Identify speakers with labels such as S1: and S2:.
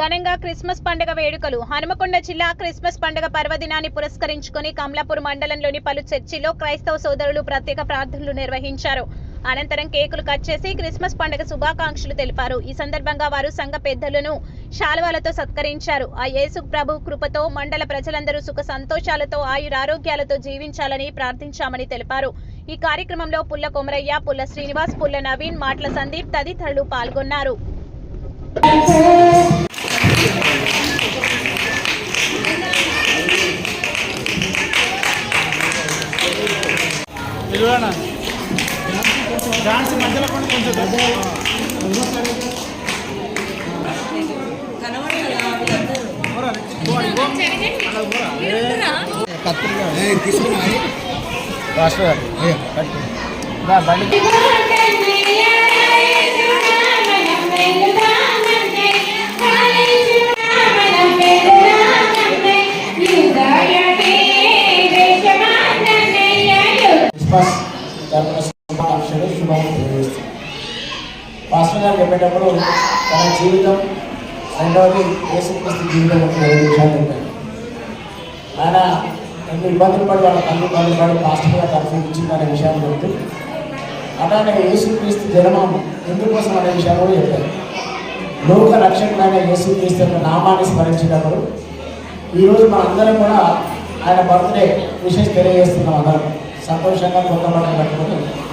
S1: ఘనంగా క్రిస్మస్ పండుగ వేడుకలు. హనుమకొండ జిల్లా క్రిస్మస్ పండుగ పర్వదినాన్ని పురస్కరించుకొని కమలాపూర్ మండలంలోని పలు చర్చిలో క్రైస్తవ సోదరులు ప్రత్యేక ప్రార్థనలు నిర్వహించారు. అనంతరం కేకులు కట్ చేసి క్రిస్మస్ పండుగ శుభాకాంక్షలు తెలిపారు. ఈ సందర్భంగా వారు సంఘ పెద్దలను శాలువాలతో సత్కరించారు. ఆ యేసు ప్రభు కృపతో మండల ప్రజలందరూ సుఖ సంతోషాలతో ఆయురారోగ్యాలతో జీవించాలని ప్రార్థించామని తెలిపారు. ఈ కార్యక్రమంలో పుల్ల కొమరయ్య పుల్ల శ్రీనివాస్ పుల్ల నవీన్ మాట్ల సందీప్ తదితరులు పాల్గొన్నారు.
S2: డాన్స్ మధ్యలో కూడా కొంచెం
S3: గారు. దా, బండి. క్రిస్మస్ జన్మ శుభాలు తెలియజేస్తున్నాను పాస్టర్ గారు చెప్పేటప్పుడు తన జీవితం రెండవది యేసుక్రీస్తు జీవితం ఐదు విషయాలు ఉంటాయి ఆయన ఎన్ని ఇబ్బందులు పడి వాళ్ళ తల్లి ఇబ్బందులు పడి పాస్టర్ గారు తరఫు ఇచ్చిందనే విషయాన్ని చెప్తూ అలానే యేసుక్రీస్తు జన్మం ఎందుకోసం అనే విషయాలు కూడా చెప్పారు లోక రక్షకుడైన యేసుక్రీస్తు యొక్క నామాన్ని స్మరించినప్పుడు ఈరోజు మనందరం కూడా ఆయన బర్త్డే విషయం తెలియజేస్తున్నాం అందరం. సంతోషంగా కొత్త బట్టలు